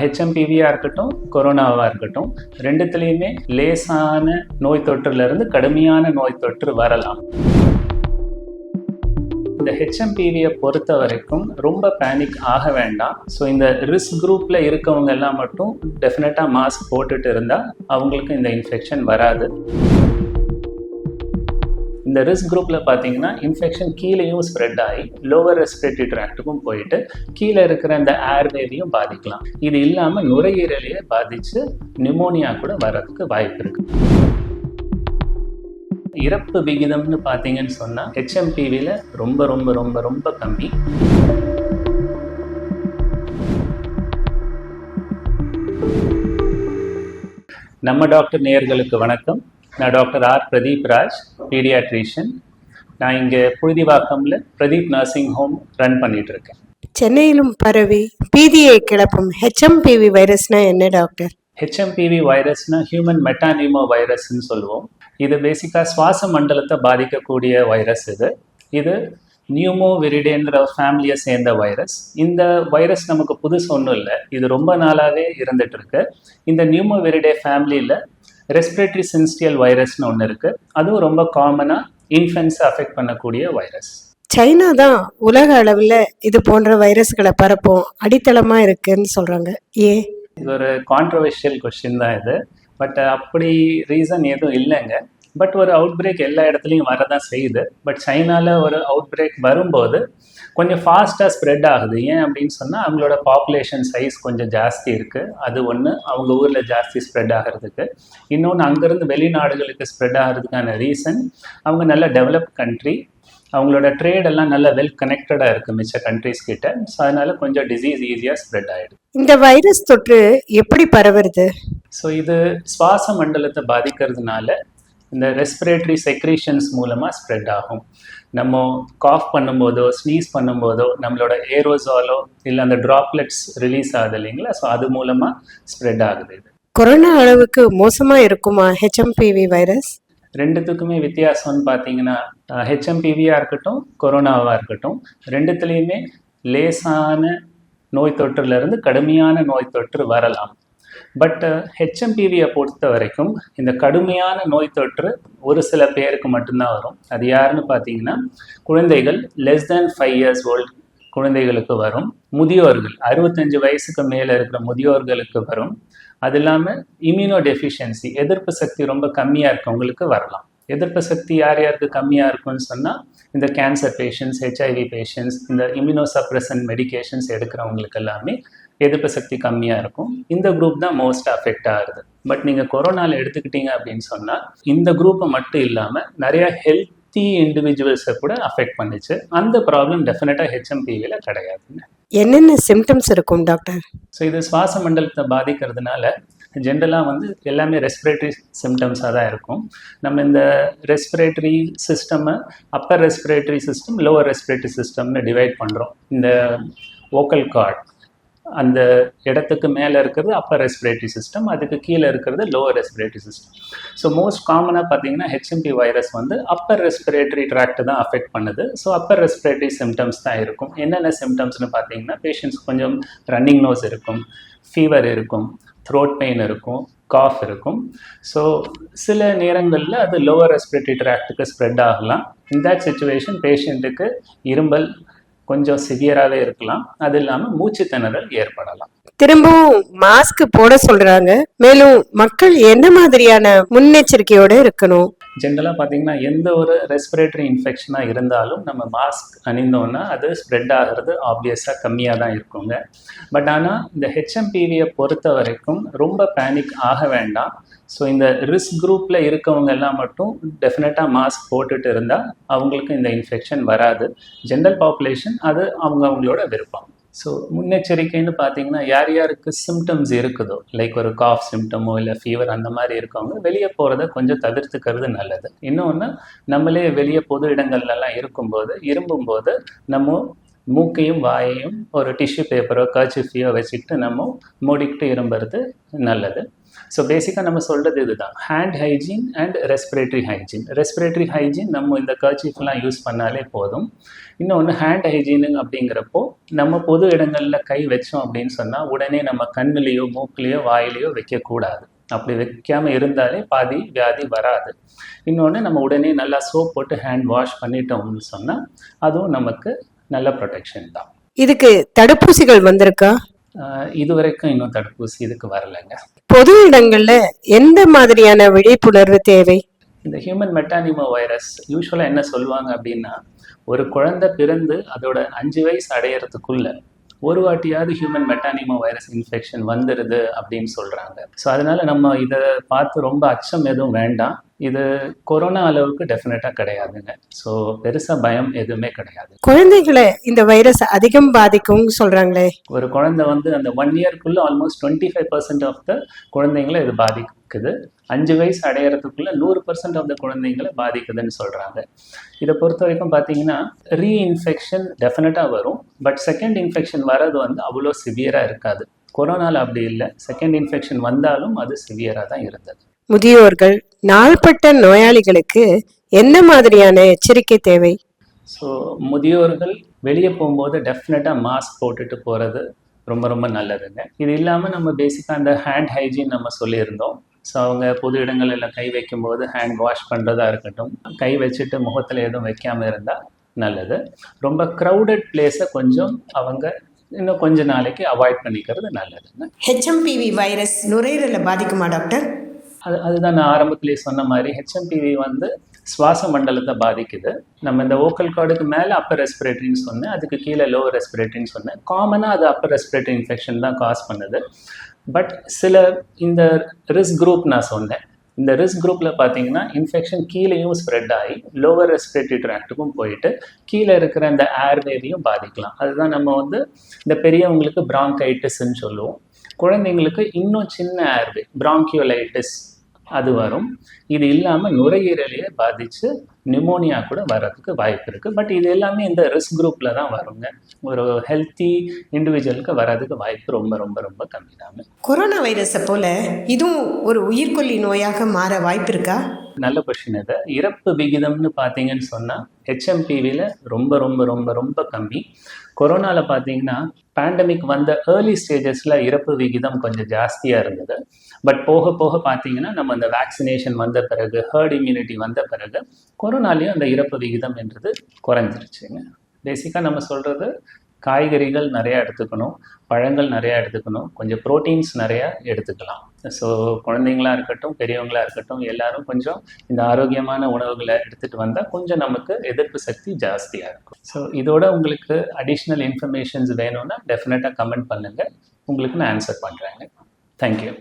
ஹெச்எம்பிவியாக இருக்கட்டும் கொரோனாவாக இருக்கட்டும் ரெண்டுத்துலேயுமே லேசான நோய் தொற்றுலேருந்து கடுமையான நோய் தொற்று வரலாம். இந்த ஹெச்எம்பிவியை பொறுத்த வரைக்கும் ரொம்ப பேனிக் ஆக வேண்டாம். ஸோ இந்த ரிஸ்க் குரூப்பில் இருக்கவங்க எல்லாம் மட்டும் டெஃபினட்டாக மாஸ்க் போட்டுட்டு இருந்தால் அவங்களுக்கு இந்த இன்ஃபெக்ஷன் வராது. இந்த ரிஸ்க் குரூப்பில் பார்த்தீங்கன்னா இன்ஃபெக்ஷன் கீழேயும் ஸ்ப்ரெட் ஆகி லோவர் ரெஸ்பிரேட்டரி ட்ராக்டுக்கும் போயிட்டு கீழே இருக்கிற அந்த ஏர்வேவையும் பாதிக்கலாம். இது இல்லாமல் நுரையீரலையே பாதித்து நிமோனியா கூட வர்றதுக்கு வாய்ப்பு இருக்கு. இறப்பு விகிதம்னு பார்த்தீங்கன்னு சொன்னால் ஹெச்எம்பிவியில் ரொம்ப ரொம்ப ரொம்ப ரொம்ப கம்மி. நம்ம டாக்டர் நேர்களுக்கு வணக்கம். நான் doctor R Pradeep Raj. Paediatrician. நான் இங்கே புழுதிவாக்கம்ல பிரதீப் நர்சிங் ஹோம் ரன் பண்ணிட்டு இருக்கேன் சென்னையிலும் பரவி பீதியை கிளப்பும் ஹெச்எம்பிவி வைரஸ்னா என்ன டாக்டர்? ஹெச்எம்பிவி வைரஸ்னா ஹியூமன் மெட்டானிமோ வைரஸ்ன்னு சொல்லுவோம். இது பேசிக்காக சுவாச மண்டலத்தை பாதிக்கக்கூடிய வைரஸ் இது. இது நியூமோ விரிடேன்ற ஃபேமிலியை சேர்ந்த வைரஸ். இந்த வைரஸ் நமக்கு புதுசு ஒன்றும் இல்லை. இது ரொம்ப நாளாகவே இருந்துட்டு இருக்கு இந்த நியூமோ விரிடே ஃபேமிலியில் ரெஸ்பிரேட்டரி சென்சிட்டியல் வைரஸ்னு ஒன்று இருக்கு. அதுவும் ரொம்ப காமனாக இன்ஃபென்ட்ஸை அஃபெக்ட் பண்ணக்கூடிய வைரஸ் சைனா தான் உலக அளவில் இது போன்ற வைரஸ்களை பரப்பும் அடித்தளமா இருக்குன்னு சொல்றாங்க. ஏன் இது ஒரு கான்ட்ரவர்ஷியல் கொஸ்டின் தான் இது. பட் அப்படி ரீசன் எதுவும் இல்லைங்க. பட் ஒரு அவுட் பிரேக் எல்லா இடத்துலையும் வரதான் செய்யுது. பட் சைனால ஒரு அவுட் பிரேக் வரும்போது கொஞ்சம் ஃபாஸ்ட்டாக ஸ்ப்ரெட் ஆகுது. ஏன் அப்படின்னு சொன்னால் அவங்களோட பாப்புலேஷன் சைஸ் கொஞ்சம் ஜாஸ்தி இருக்குது அது ஒன்று அவங்க ஊரில் ஜாஸ்தி ஸ்ப்ரெட் ஆகிறதுக்கு. இன்னொன்று அங்கேருந்து வெளிநாடுகளுக்கு ஸ்ப்ரெட் ஆகிறதுக்கான ரீசன் அவங்க நல்ல டெவலப் கண்ட்ரி அவங்களோட ட்ரேட் எல்லாம் நல்ல வெல் கனெக்டடாக இருக்குது மிச்ச கண்ட்ரிஸ் கிட்ட. ஸோ அதனால கொஞ்சம் டிசீஸ் ஈஸியாக ஸ்ப்ரெட் ஆகிடுது இந்த வைரஸ் தொற்று எப்படி பரவுறது? ஸோ இது சுவாச மண்டலத்தை பாதிக்கிறதுனால இந்த ரெஸ்பிரேட்டரி செக்ரீஷன்ஸ் மூலமாக ஸ்ப்ரெட் ஆகும். நம்ம காஃப் பண்ணும்போதோ ஸ்னீஸ் பண்ணும்போதோ நம்மளோட ஏரோசாலோ இல்லை அந்த ட்ராப்லெட்ஸ் ரிலீஸ் ஆகுது இல்லைங்களா? ஸோ அது மூலமாக ஸ்ப்ரெட் ஆகுது இது. கொரோனா அளவுக்கு மோசமா இருக்குமா ஹெச்எம்பிவி வைரஸ் ரெண்டுத்துக்குமே வித்தியாசம்னு பார்த்தீங்கன்னா ஹெச்எம்பிவியாக இருக்கட்டும் கொரோனாவாக இருக்கட்டும் ரெண்டுத்துலேயுமே லேசான நோய் தொற்றுலேருந்து கடுமையான நோய் தொற்று வரலாம். பட் ஹெச்எம்பிவியை uh, பொறுத்த வரைக்கும் இந்த கடுமையான நோய் தொற்று ஒரு சில பேருக்கு மட்டும்தான் வரும். அது யாருன்னு பார்த்தீங்கன்னா குழந்தைகள் less than five years old குழந்தைகளுக்கு வரும். முதியோர்கள் அறுபத்தஞ்சு வயசுக்கு மேலே இருக்கிற முதியோர்களுக்கு வரும். அது இல்லாமல் இம்யூனோ டெஃபிஷியன்சி எதிர்ப்பு சக்தி ரொம்ப கம்மியாக இருக்கவங்களுக்கு வரலாம். எதிர்ப்பு சக்தி யார் யாருக்கு கம்மியாக இருக்கும்னு சொன்னால் இந்த கேன்சர் பேஷண்ட்ஸ் ஹெச்ஐவி பேஷண்ட்ஸ் இந்த இம்யூனோ சப்ரசன் மெடிக்கேஷன்ஸ் எடுக்கிறவங்களுக்கு எல்லாமே எதிர்ப்பு சக்தி கம்மியாக இருக்கும். இந்த குரூப் தான் மோஸ்ட் அஃபெக்ட் ஆகுது. பட் நீங்கள் கொரோனாவில் எடுத்துக்கிட்டீங்க அப்படின்னு சொன்னால் இந்த குரூப்பை மட்டும் இல்லாமல் நிறைய ஹெல்த்தி இண்டிவிஜுவல்ஸை கூட அஃபெக்ட் பண்ணுச்சு. அந்த ப்ராப்ளம் டெஃபினட்டாக ஹெச்எம்பிவியில் கிடையாதுங்க. என்னென்ன சிம்டம்ஸ் இருக்கும் டாக்டர் ஸோ இது சுவாச மண்டலத்தை பாதிக்கிறதுனால ஜென்ரலாக வந்து எல்லாமே ரெஸ்பிரேட்டரி சிம்டம்ஸாக தான் இருக்கும். நம்ம இந்த ரெஸ்பிரேட்டரி சிஸ்டமை upper respiratory system lower respiratory சிஸ்டம்னு divide பண்ணுறோம் இந்த வோக்கல் கார்ட் அந்த இடத்துக்கு மேலே இருக்கிறது அப்பர் ரெஸ்பிரேட்டரி சிஸ்டம் அதுக்கு கீழே இருக்கிறது lower respiratory system so most காமனாக பார்த்தீங்கன்னா ஹெச்எம்பி வைரஸ் வந்து அப்பர் ரெஸ்பிரேட்டரி ட்ராக்ட் தான் அஃபெக்ட் பண்ணுது. ஸோ அப்பர் ரெஸ்பிரேட்டரி சிம்டம்ஸ் தான் இருக்கும். என்னென்ன சிம்டம்ஸ்னு பார்த்தீங்கன்னா பேஷண்ட்ஸ் கொஞ்சம் ரன்னிங் நோஸ் இருக்கும் ஃபீவர் இருக்கும் த்ரோட் பெயின் இருக்கும் காஃப் இருக்கும். ஸோ சில நேரங்களில் அது லோவர் ரெஸ்பிரேட்டரி ட்ராக்ட்டுக்கு ஸ்ப்ரெட் ஆகலாம். இன் தட் சுச்சுவேஷன் பேஷண்ட்டுக்கு இரும்பல் கொஞ்சம் சிவியராகவே இருக்கலாம். அது இல்லாமல் மூச்சு திணறல் ஏற்படலாம். திரும்பவும் மாஸ்க் போட சொல்றாங்க. மேலும் மக்கள் என்ன மாதிரியான முன்னெச்சரிக்கையோட இருக்கணும்? ஜென்ரலாக பார்த்தீங்கன்னா எந்த ஒரு ரெஸ்பிரேட்டரி இன்ஃபெக்ஷனாக இருந்தாலும் நம்ம மாஸ்க் அணிந்தோன்னா அது ஸ்ப்ரெட் ஆகிறது ஆப்வியஸாக கம்மியாக தான் இருக்குங்க. பட் ஆனால் இந்த ஹெச்எம்பிவியை பொறுத்த வரைக்கும் ரொம்ப பேனிக் ஆக வேண்டாம். ஸோ இந்த ரிஸ்க் குரூப்பில் இருக்கவங்க எல்லாம் மட்டும் டெஃபினட்டாக மாஸ்க் போட்டுட்டு இருந்தால் அவங்களுக்கு இந்த இன்ஃபெக்ஷன் வராது. ஜென்ரல் பாப்புலேஷன் அது அவங்க அவங்களோட விருப்பம். ஸோ முன்னெச்சரிக்கைன்னு பார்த்தீங்கன்னா யார் யாருக்கு சிம்டம்ஸ் இருக்குதோ லைக் ஒரு காஃப் சிம்டமோ இல்லை ஃபீவர் அந்த மாதிரி இருக்கவங்க வெளியே போகிறத கொஞ்சம் தவிர்த்துக்கிறது நல்லது. இன்னொன்று நம்மளே வெளியே பொது இடங்கள்லாம் இருக்கும்போது இரும்பும்போது நம்ம மூக்கையும் வாயையும் ஒரு டிஷ்யூ பேப்பரோ கர்ச்சிஃபியோ வச்சுக்கிட்டு நம்ம மூடிக்கிட்டு இரும்புறது நல்லது. ஸோ பேசிக்காக நம்ம சொல்கிறது இதுதான். Hand hygiene and respiratory hygiene respiratory hygiene நம்ம இந்த கர்ச்சீஃப்லாம் யூஸ் பண்ணாலே போதும். இன்னொன்று ஹேண்ட் ஹைஜீனு அப்படிங்கிறப்போ நம்ம பொது இடங்களில் கை வச்சோம் அப்படின்னு சொன்னால் உடனே நம்ம கண்ணுலேயோ மூக்குலேயோ வாயிலையோ வைக்கக்கூடாது. அப்படி வைக்காமல் இருந்தாலே பாதி வியாதி வராது. இன்னொன்று நம்ம உடனே நல்லா சோப் போட்டு ஹேண்ட் வாஷ் பண்ணிட்டோம்னு சொன்னால் அதுவும் நமக்கு நல்ல ப்ரொடெக்ஷன் தான். இதுக்கு தடுப்பூசிகள் வந்திருக்கா? இது வரைக்கும் இன்னும் தடுப்பூசி இதுக்கு வரலைங்க. பொது இடங்கள்ல எந்த மாதிரியான விழிப்புணர்வு தேவை? இந்த ஹியூமன் மெட்டானிமோ வைரஸ் யூஸ்வலாக என்ன சொல்லுவாங்க அப்படின்னா ஒரு குழந்தை பிறந்து அதோட அஞ்சு வயசு அடையறதுக்குள்ள ஒரு வாட்டியாவது ஹியூமன் மெட்டானிமோ வைரஸ் இன்ஃபெக்ஷன் வந்துடுது அப்படின்னு சொல்கிறாங்க ஸோ அதனால நம்ம இதை பார்த்து ரொம்ப அச்சம் எதுவும் வேண்டாம். இது கொரோனா அளவுக்கு டெஃபினட்டாக கிடையாதுங்க. ஸோ பெருசாக பயம் எதுவுமே கிடையாது. குழந்தைகளை இந்த வைரஸ் அதிகம் பாதிக்கும் சொல்றாங்களே. ஒரு குழந்தை வந்து அந்த one இயர்க்குள்ள almost twenty five percent of the குழந்தைங்களை இது பாதிக்குது. அஞ்சு வயசு அடையறதுக்குள்ள நூறு பர்சன்ட் ஆஃப் த குழந்தைங்களை பாதிக்குதுன்னு சொல்றாங்க. இதை பொறுத்த வரைக்கும் பார்த்தீங்கன்னா ரீஇன்ஃபெக்ஷன் டெஃபினட்டாக வரும். பட் செகண்ட் இன்ஃபெக்ஷன் வர்றது வந்து அவ்வளோ சிவியராக இருக்காது. கொரோனால அப்படி இல்லை. செகண்ட் இன்ஃபெக்ஷன் வந்தாலும் அது சிவியராக தான் இருந்தது. முதியோர்கள் நாள்பட்ட நோயாளிகளுக்கு என்ன மாதிரியான எச்சரிக்கை தேவை? ஸோ முதியோர்கள் வெளியே போகும்போது டெஃபினட்டாக மாஸ்க் போட்டுட்டு போகிறது ரொம்ப ரொம்ப நல்லதுங்க. இது இல்லாமல் நம்ம பேசிக்காக அந்த ஹேண்ட் ஹைஜீன் நம்ம சொல்லியிருந்தோம். ஸோ அவங்க பொது இடங்களில் கை வைக்கும்போது ஹேண்ட் வாஷ் பண்ணுறதா இருக்கட்டும் கை வச்சுட்டு முகத்தில் எதுவும் வைக்காமல் இருந்தால் நல்லது. ரொம்ப க்ரௌடட் பிளேஸை கொஞ்சம் அவங்க இன்னும் கொஞ்ச நாளைக்கு அவாய்ட் பண்ணிக்கிறது நல்லதுங்க. ஹெச்எம்பிவி வைரஸ் நுரையீரலை பாதிக்குமா டாக்டர் அது அதுதான் நான் ஆரம்பத்திலேயே சொன்ன மாதிரி ஹெச்எம்பிவி வந்து சுவாச மண்டலத்தை பாதிக்குது. நம்ம இந்த ஓக்கல் கார்டுக்கு மேலே அப்பர் ரெஸ்பிரேட்டரின்னு சொன்னேன். அதுக்கு கீழே லோவர் ரெஸ்பிரேட்டரின்னு சொன்னேன். காமனாக அது அப்பர் ரெஸ்பிரேட்டரி இன்ஃபெக்ஷன் தான் காஸ் பண்ணுது. பட் சில இந்த ரிஸ்க் குரூப் நான் சொன்னேன். இந்த ரிஸ்க் குரூப்பில் பார்த்தீங்கன்னா இன்ஃபெக்ஷன் கீழேயும் ஸ்ப்ரெட் ஆகி லோவர் ரெஸ்பிரேட்டரி ட்ராக்டுக்கும் போயிட்டு கீழே இருக்கிற அந்த ஏர்வேவையும் பாதிக்கலாம். அதுதான் நம்ம வந்து இந்த பெரியவங்களுக்கு பிராங்கைட்டிஸ்ன்னு சொல்லுவோம். குழந்தைங்களுக்கு இன்னும் சின்ன ஏர்வே பிராங்கியோலைட்டிஸ் அது வரும். இது இல்லாமல் நுரையீரலையே பாதித்து நிமோனியா கூட வர்றதுக்கு வாய்ப்பு இருக்குது பட் இது எல்லாமே இந்த ரிஸ்க் குரூப்பில் தான் வருங்க. ஒரு ஹெல்த்தி இண்டிவிஜுவலுக்கு வர்றதுக்கு வாய்ப்பு ரொம்ப ரொம்ப ரொம்ப கம்மி தாங்க கொரோனா வைரஸை போல இதுவும் ஒரு உயிர்கொல்லி நோயாக மாற வாய்ப்பு இருக்கா? நல்ல கொஷின் இது. இறப்பு விகிதம்னு பார்த்தீங்கன்னு சொன்னால் ஹெச்எம்பிவியில் ரொம்ப ரொம்ப ரொம்ப ரொம்ப கம்மி. கொரோனாவில் பார்த்தீங்கன்னா பேண்டமிக் வந்த ஏர்லி ஸ்டேஜஸில் இறப்பு விகிதம் கொஞ்சம் ஜாஸ்தியாக இருந்தது. பட் போக போக பார்த்தீங்கன்னா நம்ம அந்த வேக்சினேஷன் வந்த பிறகு ஹர்ட் இம்யூனிட்டி வந்த பிறகு நாளையும் அந்த இறப்பு விகிதம் என்றது குறைஞ்சிருச்சுங்க. பேசிக்காக நம்ம சொல்கிறது காய்கறிகள் நிறையா எடுத்துக்கணும் பழங்கள் நிறையா எடுத்துக்கணும் கொஞ்சம் ப்ரோட்டீன்ஸ் நிறையா எடுத்துக்கலாம். ஸோ குழந்தைங்களா இருக்கட்டும் பெரியவங்களா இருக்கட்டும் எல்லாரும் கொஞ்சம் இந்த ஆரோக்கியமான உணவுகளை எடுத்துகிட்டு வந்தால் கொஞ்சம் நமக்கு எதிர்ப்பு சக்தி ஜாஸ்தியாக இருக்கும். ஸோ இதோட உங்களுக்கு அடிஷ்னல் இன்ஃபர்மேஷன்ஸ் வேணும்னா டெஃபினட்டாக கமெண்ட் பண்ணுங்கள் உங்களுக்கு நான் ஆன்சர் பண்ணுறேங்க தேங்க்யூ